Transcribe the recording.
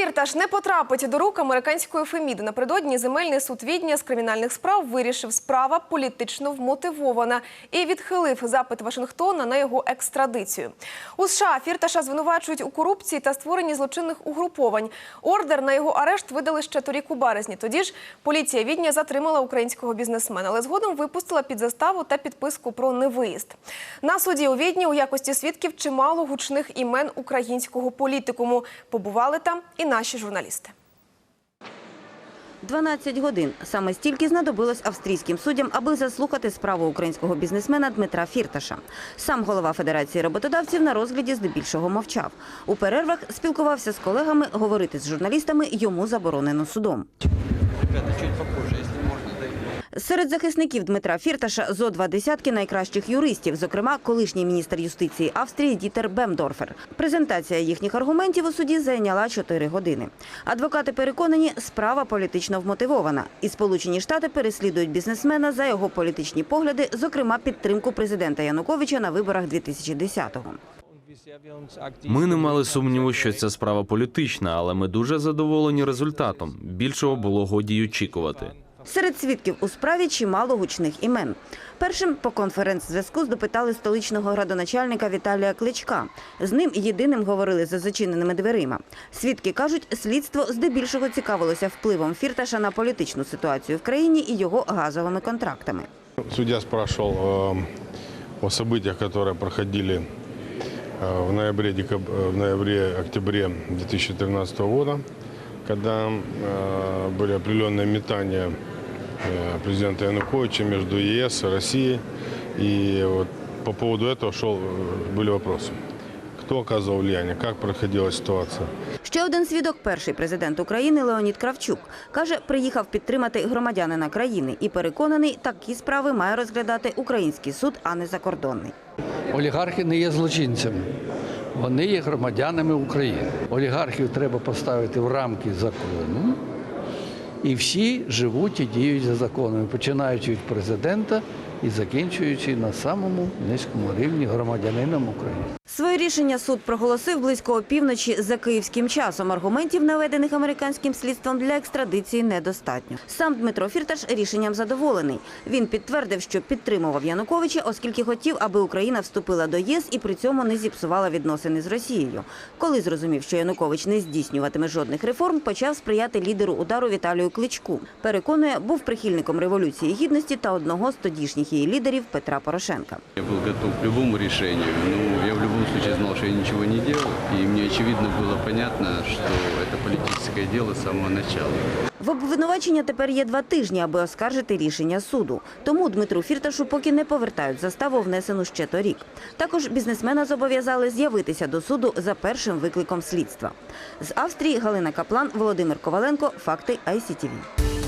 Фірташ не потрапить до рук американської Феміди. Напередодні земельний суд Відня з кримінальних справ вирішив, справа політично вмотивована і відхилив запит Вашингтона на його екстрадицію. У США Фірташа звинувачують у корупції та створенні злочинних угруповань. Ордер на його арешт видали ще торік у березні. Тоді ж поліція Відня затримала українського бізнесмена, але згодом випустила під заставу та підписку про невиїзд. На суді у Відні у якості свідків чимало гучних імен українського політикуму. Побували там і наші журналісти. 12 годин. Саме стільки знадобилось австрійським суддям, аби заслухати справу українського бізнесмена Дмитра Фірташа. Сам голова Федерації роботодавців на розгляді здебільшого мовчав. У перервах спілкувався з колегами, говорити з журналістами йому заборонено судом. Серед захисників Дмитра Фірташа зо два десятки найкращих юристів, зокрема колишній міністр юстиції Австрії Дітер Бемдорфер. Презентація їхніх аргументів у суді зайняла 4 години. Адвокати переконані, справа політично вмотивована, і Сполучені Штати переслідують бізнесмена за його політичні погляди, зокрема підтримку президента Януковича на виборах 2010-го. Ми не мали сумніву, що ця справа політична, але ми дуже задоволені результатом. Більшого було годі очікувати. Серед свідків у справі чимало гучних імен. Першим по конференц-зв'язку допитали столичного градоначальника Віталія Кличка. З ним єдиним говорили за зачиненими дверима. Свідки кажуть, слідство здебільшого цікавилося впливом Фірташа на політичну ситуацію в країні і його газовими контрактами. Судья спрашивал э, о событиях, которые проходили э, в ноябре, декаб- э, в ноябре-октябре 2013 года, когда э, были определенные метания э, президента Януковича между ЕС и Россией. И вот по поводу этого шел, э, были вопросы. Кто оказывал влияние, как проходила ситуация. Ще один свідок, перший президент України Леонід Кравчук, каже, приїхав підтримати громадянина країни і переконаний, такі справи має розглядати український суд, а не закордонний. Олігархи не є злочинцями, вони є громадянами України. Олігархів треба поставити в рамки закону, і всі живуть і діють за законами, починаючи від президента і закінчуючи на самому низькому рівні громадянином України. Своє рішення суд проголосив близько опівночі за київським часом. Аргументів, наведених американським слідством для екстрадиції, недостатньо. Сам Дмитро Фірташ рішенням задоволений. Він підтвердив, що підтримував Януковича, оскільки хотів, аби Україна вступила до ЄС і при цьому не зіпсувала відносини з Росією. Коли зрозумів, що Янукович не здійснюватиме жодних реформ, почав сприяти лідеру удару Віталію Кличку. Переконує, був прихильником революції гідності та одного з тодішніх її лідерів Петра Порошенка. Я был готов к любому решению, но я в любом случае знал, что я ничего не делал, и мне очевидно было понятно, что это политическое дело с самого начала. В обвинувачення тепер є два тижні, аби оскаржити рішення суду. Тому Дмитру Фірташу поки не повертають заставу, внесену ще торік. Також бізнесмена зобов'язали з'явитися до суду за першим викликом слідства. З Австрії Галина Каплан, Володимир Коваленко. Факти ICTV.